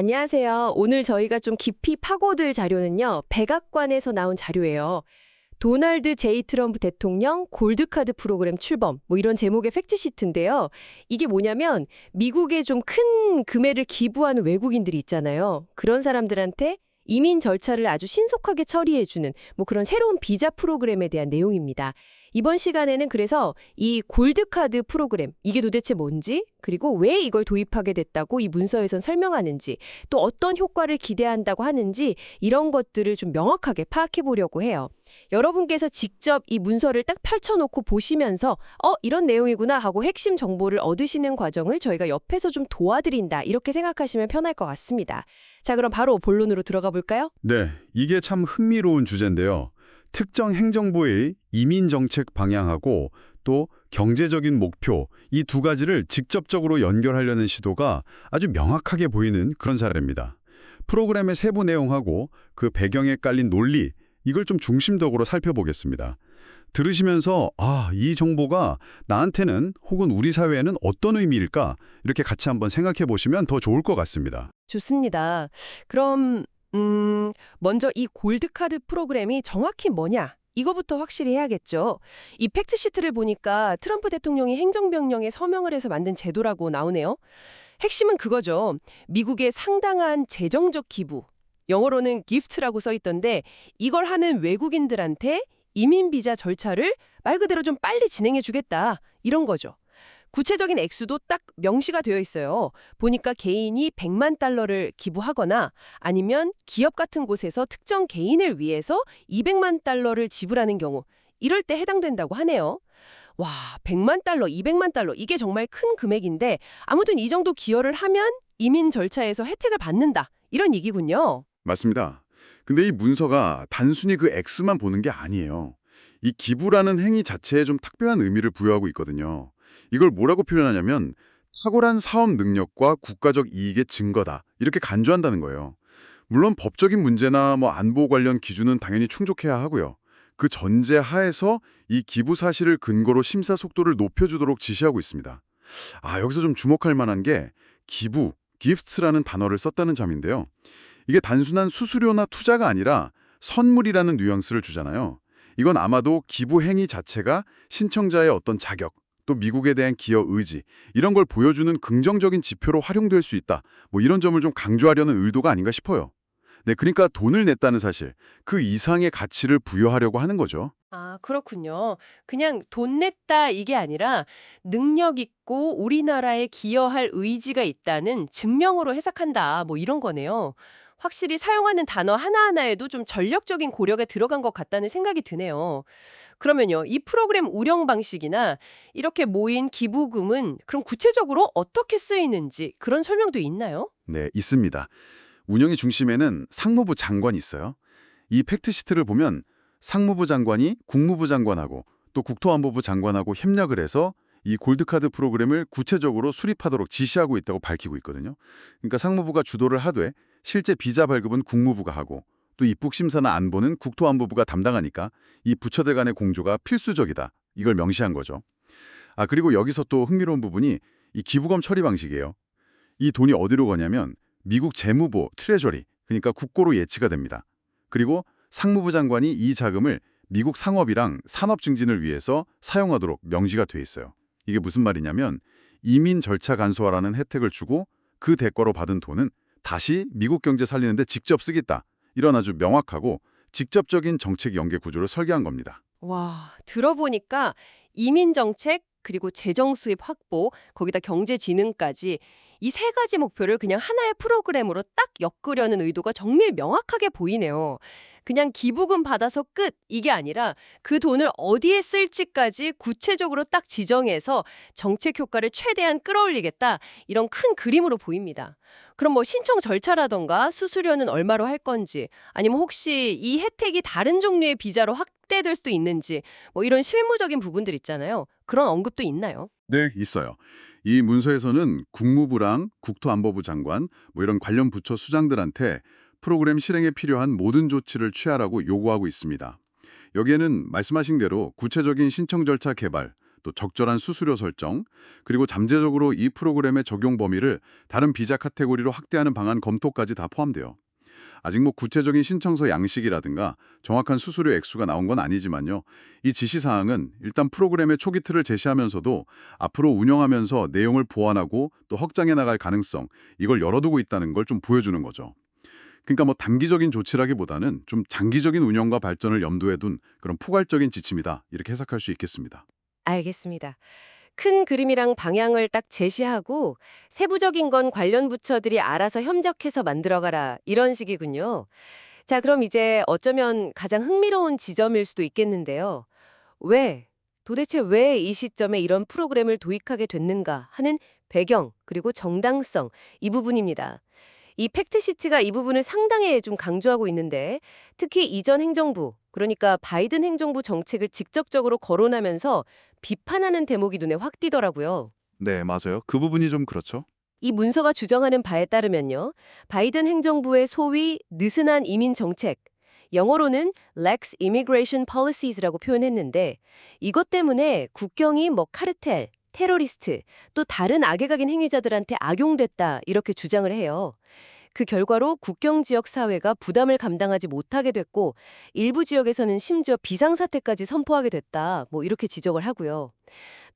안녕하세요. 오늘 저희가 좀 깊이 파고들 자료는요. 백악관에서 나온 자료예요. 도널드 제이 트럼프 대통령 골드카드 프로그램 출범 뭐 이런 제목의 팩트시트인데요. 이게 뭐냐면 미국에 좀 큰 금액을 기부하는 외국인들이 있잖아요. 그런 사람들한테 이민 절차를 아주 신속하게 처리해주는 뭐 그런 새로운 비자 프로그램에 대한 내용입니다. 이번 시간에는 그래서 이 골드카드 프로그램 이게 도대체 뭔지 그리고 왜 이걸 도입하게 됐다고 이 문서에선 설명하는지 또 어떤 효과를 기대한다고 하는지 이런 것들을 좀 명확하게 파악해 보려고 해요. 여러분께서 직접 이 문서를 딱 펼쳐놓고 보시면서 어 이런 내용이구나 하고 핵심 정보를 얻으시는 과정을 저희가 옆에서 좀 도와드린다 이렇게 생각하시면 편할 것 같습니다. 자 그럼 바로 본론으로 들어가 볼까요? 네, 이게 참 흥미로운 주제인데요. 특정 행정부의 이민 정책 방향하고 또 경제적인 목표 이 두 가지를 직접적으로 연결하려는 시도가 아주 명확하게 보이는 그런 사례입니다. 프로그램의 세부 내용하고 그 배경에 깔린 논리 이걸 좀 중심적으로 살펴보겠습니다. 들으시면서 아, 이 정보가 나한테는 혹은 우리 사회에는 어떤 의미일까 이렇게 같이 한번 생각해 보시면 더 좋을 것 같습니다. 좋습니다. 그럼 음, 먼저 이 골드카드 프로그램이 정확히 뭐냐? 이거부터 확실히 해야겠죠. 이 팩트시트를 보니까 트럼프 대통령이 행정명령에 서명을 해서 만든 제도라고 나오네요. 핵심은 그거죠. 미국의 상당한 재정적 기부, 영어로는 gift라고 써 있던데 이걸 하는 외국인들한테 이민 비자 절차를 말 그대로 좀 빨리 진행해 주겠다. 이런 거죠. 구체적인 액수도 딱 명시가 되어 있어요. 보니까 개인이 100만 달러를 기부하거나 아니면 기업 같은 곳에서 특정 개인을 위해서 200만 달러를 지불하는 경우 이럴 때 해당된다고 하네요. 와, 100만 달러, 200만 달러 이게 정말 큰 금액인데 아무튼 이 정도 기여를 하면 이민 절차에서 혜택을 받는다. 이런 얘기군요. 맞습니다. 근데 이 문서가 단순히 그 X만 보는 게 아니에요. 이 기부라는 행위 자체에 좀 특별한 의미를 부여하고 있거든요. 이걸 뭐라고 표현하냐면 탁월한 사업 능력과 국가적 이익의 증거다. 이렇게 간주한다는 거예요. 물론 법적인 문제나 뭐 안보 관련 기준은 당연히 충족해야 하고요. 그 전제 하에서 이 기부 사실을 근거로 심사 속도를 높여주도록 지시하고 있습니다. 아, 여기서 좀 주목할 만한 게 기부, 기프트라는 단어를 썼다는 점인데요. 이게 단순한 수수료나 투자가 아니라 선물이라는 뉘앙스를 주잖아요. 이건 아마도 기부 행위 자체가 신청자의 어떤 자격, 또 미국에 대한 기여 의지 이런 걸 보여주는 긍정적인 지표로 활용될 수 있다. 뭐 이런 점을 좀 강조하려는 의도가 아닌가 싶어요. 네, 그러니까 돈을 냈다는 사실, 그 이상의 가치를 부여하려고 하는 거죠. 아, 그렇군요. 그냥 돈 냈다 이게 아니라 능력 있고 우리나라에 기여할 의지가 있다는 증명으로 해석한다. 뭐 이런 거네요. 확실히 사용하는 단어 하나하나에도 좀 전력적인 고려가 들어간 것 같다는 생각이 드네요. 그러면요, 이 프로그램 운영 방식이나 이렇게 모인 기부금은 그럼 구체적으로 어떻게 쓰이는지 그런 설명도 있나요? 네, 있습니다. 운영의 중심에는 상무부 장관이 있어요. 이 팩트시트를 보면 상무부 장관이 국무부 장관하고 또 국토안보부 장관하고 협력을 해서 이 골드카드 프로그램을 구체적으로 수립하도록 지시하고 있다고 밝히고 있거든요. 그러니까 상무부가 주도를 하되 실제 비자 발급은 국무부가 하고 또 입국 심사나 안보는 국토안보부가 담당하니까 이 부처들 간의 공조가 필수적이다. 이걸 명시한 거죠. 아 그리고 여기서 또 흥미로운 부분이 이 기부금 처리 방식이에요. 이 돈이 어디로 가냐면 미국 재무부 트레저리 그러니까 국고로 예치가 됩니다. 그리고 상무부 장관이 이 자금을 미국 상업이랑 산업 증진을 위해서 사용하도록 명시가 돼 있어요. 이게 무슨 말이냐면 이민 절차 간소화라는 혜택을 주고 그 대가로 받은 돈은 다시 미국 경제 살리는 데 직접 쓰겠다. 이런 아주 명확하고 직접적인 정책 연계 구조를 설계한 겁니다. 와, 들어보니까 이민 정책 그리고 재정 수입 확보, 거기다 경제 진흥까지 이 세 가지 목표를 그냥 하나의 프로그램으로 딱 엮으려는 의도가 정말 명확하게 보이네요. 그냥 기부금 받아서 끝 이게 아니라 그 돈을 어디에 쓸지까지 구체적으로 딱 지정해서 정책 효과를 최대한 끌어올리겠다 이런 큰 그림으로 보입니다. 그럼 뭐 신청 절차라던가 수수료는 얼마로 할 건지 아니면 혹시 이 혜택이 다른 종류의 비자로 확대될 수도 있는지 뭐 이런 실무적인 부분들 있잖아요. 그런 언급도 있나요? 네, 있어요. 이 문서에서는 국무부랑 국토안보부 장관, 뭐 이런 관련 부처 수장들한테 프로그램 실행에 필요한 모든 조치를 취하라고 요구하고 있습니다. 여기에는 말씀하신 대로 구체적인 신청 절차 개발, 또 적절한 수수료 설정, 그리고 잠재적으로 이 프로그램의 적용 범위를 다른 비자 카테고리로 확대하는 방안 검토까지 다 포함돼요. 아직 뭐 구체적인 신청서 양식이라든가 정확한 수수료 액수가 나온 건 아니지만요. 이 지시 사항은 일단 프로그램의 초기 틀을 제시하면서도 앞으로 운영하면서 내용을 보완하고 또 확장해 나갈 가능성, 이걸 열어두고 있다는 걸 좀 보여주는 거죠. 그러니까 뭐 단기적인 조치라기보다는 좀 장기적인 운영과 발전을 염두에 둔 그런 포괄적인 지침이다. 이렇게 해석할 수 있겠습니다. 알겠습니다. 큰 그림이랑 방향을 딱 제시하고 세부적인 건 관련 부처들이 알아서 협력해서 만들어가라 이런 식이군요. 자, 그럼 이제 어쩌면 가장 흥미로운 지점일 수도 있겠는데요. 왜, 도대체 왜 이 시점에 이런 프로그램을 도입하게 됐는가 하는 배경 그리고 정당성 이 부분입니다. 이 팩트시트가 이 부분을 상당히 좀 강조하고 있는데 특히 이전 행정부 그러니까 바이든 행정부 정책을 직접적으로 거론하면서 비판하는 대목이 눈에 확 띄더라고요. 네, 맞아요. 그 부분이 좀 그렇죠. 이 문서가 주장하는 바에 따르면요. 바이든 행정부의 소위 느슨한 이민 정책, 영어로는 lax immigration policies,라고 표현했는데 이것 때문에 국경이 뭐 카르텔, 테러리스트, 또 다른 악에 각인 행위자들한테 악용됐다 이렇게 주장을 해요. 그 결과로 국경 지역 사회가 부담을 감당하지 못하게 됐고 일부 지역에서는 심지어 비상사태까지 선포하게 됐다. 뭐 이렇게 지적을 하고요.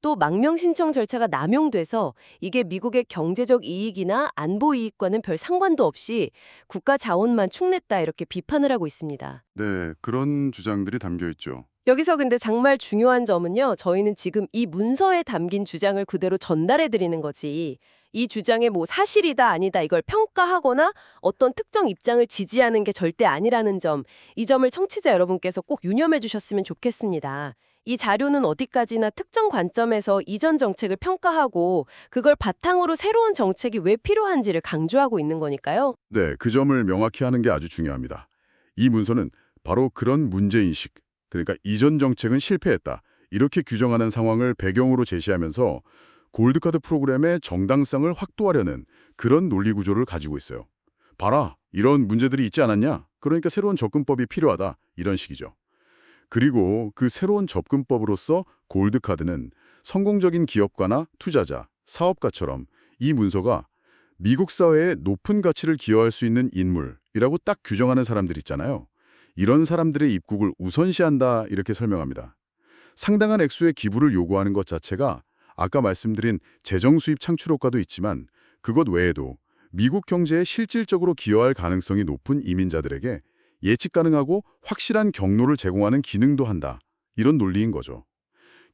또 망명 신청 절차가 남용돼서 이게 미국의 경제적 이익이나 안보 이익과는 별 상관도 없이 국가 자원만 축냈다 이렇게 비판을 하고 있습니다. 네, 그런 주장들이 담겨 있죠. 여기서 근데 정말 중요한 점은요. 저희는 지금 이 문서에 담긴 주장을 그대로 전달해 드리는 거지. 이 주장이 뭐 사실이다 아니다 이걸 평가하거나 어떤 특정 입장을 지지하는 게 절대 아니라는 점. 이 점을 청취자 여러분께서 꼭 유념해 주셨으면 좋겠습니다. 이 자료는 어디까지나 특정 관점에서 이전 정책을 평가하고 그걸 바탕으로 새로운 정책이 왜 필요한지를 강조하고 있는 거니까요. 네, 그 점을 명확히 하는 게 아주 중요합니다. 이 문서는 바로 그런 문제인식, 그러니까 이전 정책은 실패했다. 이렇게 규정하는 상황을 배경으로 제시하면서 골드카드 프로그램의 정당성을 확보하려는 그런 논리 구조를 가지고 있어요. 봐라, 이런 문제들이 있지 않았냐? 그러니까 새로운 접근법이 필요하다. 이런 식이죠. 그리고 그 새로운 접근법으로서 골드카드는 성공적인 기업가나 투자자, 사업가처럼 이 문서가 미국 사회에 높은 가치를 기여할 수 있는 인물이라고 딱 규정하는 사람들 있잖아요. 이런 사람들의 입국을 우선시한다 이렇게 설명합니다. 상당한 액수의 기부를 요구하는 것 자체가 아까 말씀드린 재정 수입 창출 효과도 있지만 그것 외에도 미국 경제에 실질적으로 기여할 가능성이 높은 이민자들에게 예측 가능하고 확실한 경로를 제공하는 기능도 한다. 이런 논리인 거죠.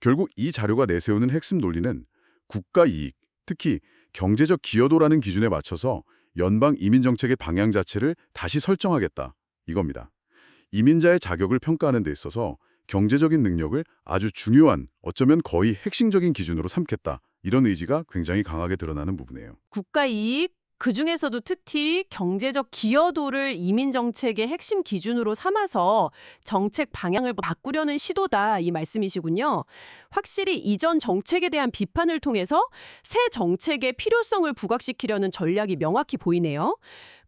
결국 이 자료가 내세우는 핵심 논리는 국가 이익, 특히 경제적 기여도라는 기준에 맞춰서 연방 이민 정책의 방향 자체를 다시 설정하겠다. 이겁니다. 이민자의 자격을 평가하는 데 있어서 경제적인 능력을 아주 중요한, 어쩌면 거의 핵심적인 기준으로 삼겠다. 이런 의지가 굉장히 강하게 드러나는 부분이에요. 국가 이익, 그 중에서도 특히 경제적 기여도를 이민 정책의 핵심 기준으로 삼아서 정책 방향을 바꾸려는 시도다 이 말씀이시군요. 확실히 이전 정책에 대한 비판을 통해서 새 정책의 필요성을 부각시키려는 전략이 명확히 보이네요.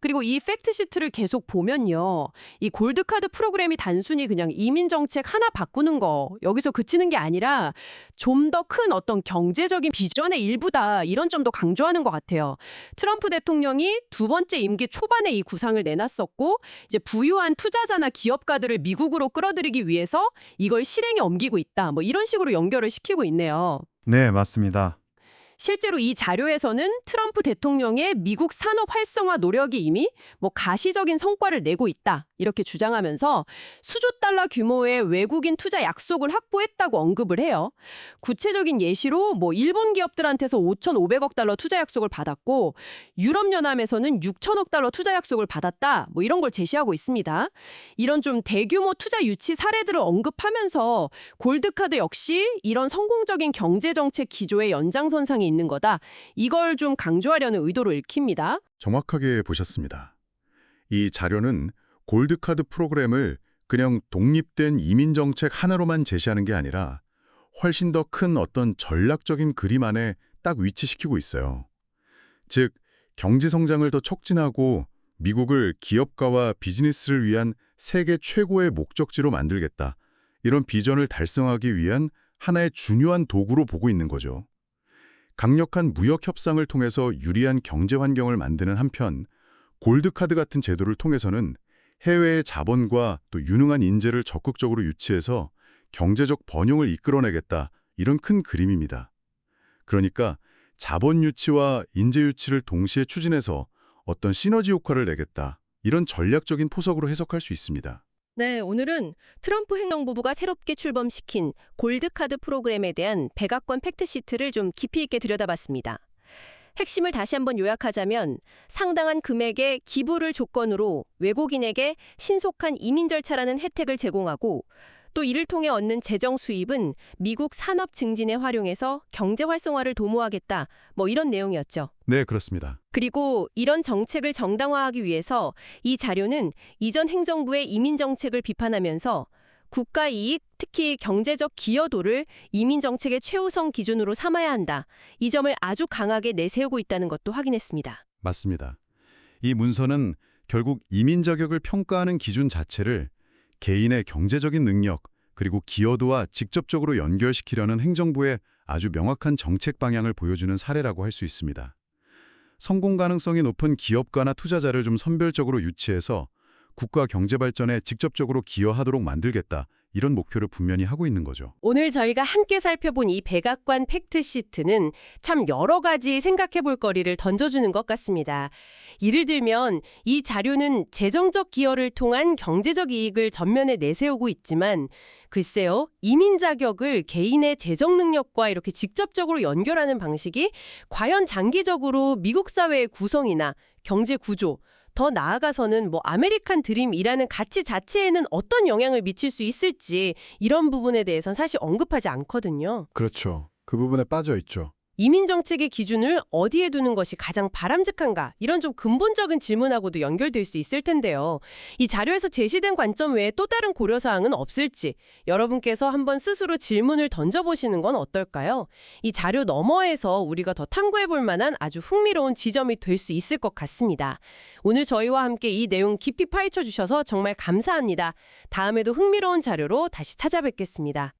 그리고 이 팩트시트를 계속 보면요. 이 골드카드 프로그램이 단순히 그냥 이민 정책 하나 바꾸는 거 여기서 그치는 게 아니라 좀 더 큰 어떤 경제적인 비전의 일부다 이런 점도 강조하는 것 같아요. 트럼프 대통령이 두 번째 임기 초반에 이 구상을 내놨었고 이제 부유한 투자자나 기업가들을 미국으로 끌어들이기 위해서 이걸 실행에 옮기고 있다. 뭐 이런 식으로 연결을 시키고 있네요. 네, 맞습니다. 실제로 이 자료에서는 트럼프 대통령의 미국 산업 활성화 노력이 이미 뭐 가시적인 성과를 내고 있다. 이렇게 주장하면서 수조 달러 규모의 외국인 투자 약속을 확보했다고 언급을 해요. 구체적인 예시로 뭐 일본 기업들한테서 5,500억 달러 투자 약속을 받았고 유럽 연합에서는 6천억 달러 투자 약속을 받았다. 뭐 이런 걸 제시하고 있습니다. 이런 좀 대규모 투자 유치 사례들을 언급하면서 골드카드 역시 이런 성공적인 경제 정책 기조의 연장선상에 있는 거다. 이걸 좀 강조하려는 의도로 읽힙니다. 정확하게 보셨습니다. 이 자료는 골드카드 프로그램을 그냥 독립된 이민 정책 하나로만 제시하는 게 아니라 훨씬 더 큰 어떤 전략적인 그림 안에 딱 위치시키고 있어요. 즉, 경제 성장을 더 촉진하고 미국을 기업가와 비즈니스를 위한 세계 최고의 목적지로 만들겠다. 이런 비전을 달성하기 위한 하나의 중요한 도구로 보고 있는 거죠. 강력한 무역 협상을 통해서 유리한 경제 환경을 만드는 한편 골드카드 같은 제도를 통해서는 해외의 자본과 또 유능한 인재를 적극적으로 유치해서 경제적 번영을 이끌어내겠다 이런 큰 그림입니다. 그러니까 자본 유치와 인재 유치를 동시에 추진해서 어떤 시너지 효과를 내겠다 이런 전략적인 포석으로 해석할 수 있습니다. 네, 오늘은 트럼프 행정부부가 새롭게 출범시킨 골드카드 프로그램에 대한 백악관 팩트시트를 좀 깊이 있게 들여다봤습니다. 핵심을 다시 한번 요약하자면 상당한 금액의 기부를 조건으로 외국인에게 신속한 이민 절차라는 혜택을 제공하고 또 이를 통해 얻는 재정 수입은 미국 산업 증진에 활용해서 경제 활성화를 도모하겠다. 뭐 이런 내용이었죠. 네, 그렇습니다. 그리고 이런 정책을 정당화하기 위해서 이 자료는 이전 행정부의 이민 정책을 비판하면서 국가 이익, 특히 경제적 기여도를 이민 정책의 최우선 기준으로 삼아야 한다. 이 점을 아주 강하게 내세우고 있다는 것도 확인했습니다. 맞습니다. 이 문서는 결국 이민 자격을 평가하는 기준 자체를 개인의 경제적인 능력 그리고 기여도와 직접적으로 연결시키려는 행정부의 아주 명확한 정책 방향을 보여주는 사례라고 할 수 있습니다. 성공 가능성이 높은 기업가나 투자자를 좀 선별적으로 유치해서 국가 경제 발전에 직접적으로 기여하도록 만들겠다 이런 목표를 분명히 하고 있는 거죠. 오늘 저희가 함께 살펴본 이 백악관 팩트시트는 참 여러 가지 생각해 볼 거리를 던져주는 것 같습니다. 예를 들면 이 자료는 재정적 기여를 통한 경제적 이익을 전면에 내세우고 있지만 글쎄요, 이민 자격을 개인의 재정 능력과 이렇게 직접적으로 연결하는 방식이 과연 장기적으로 미국 사회의 구성이나 경제 구조, 더 나아가서는 뭐 아메리칸 드림이라는 가치 자체에는 어떤 영향을 미칠 수 있을지 이런 부분에 대해선 사실 언급하지 않거든요. 그렇죠. 그 부분에 빠져 있죠. 이민 정책의 기준을 어디에 두는 것이 가장 바람직한가? 이런 좀 근본적인 질문하고도 연결될 수 있을 텐데요. 이 자료에서 제시된 관점 외에 또 다른 고려 사항은 없을지 여러분께서 한번 스스로 질문을 던져보시는 건 어떨까요? 이 자료 너머에서 우리가 더 탐구해 볼 만한 아주 흥미로운 지점이 될 수 있을 것 같습니다. 오늘 저희와 함께 이 내용 깊이 파헤쳐 주셔서 정말 감사합니다. 다음에도 흥미로운 자료로 다시 찾아뵙겠습니다.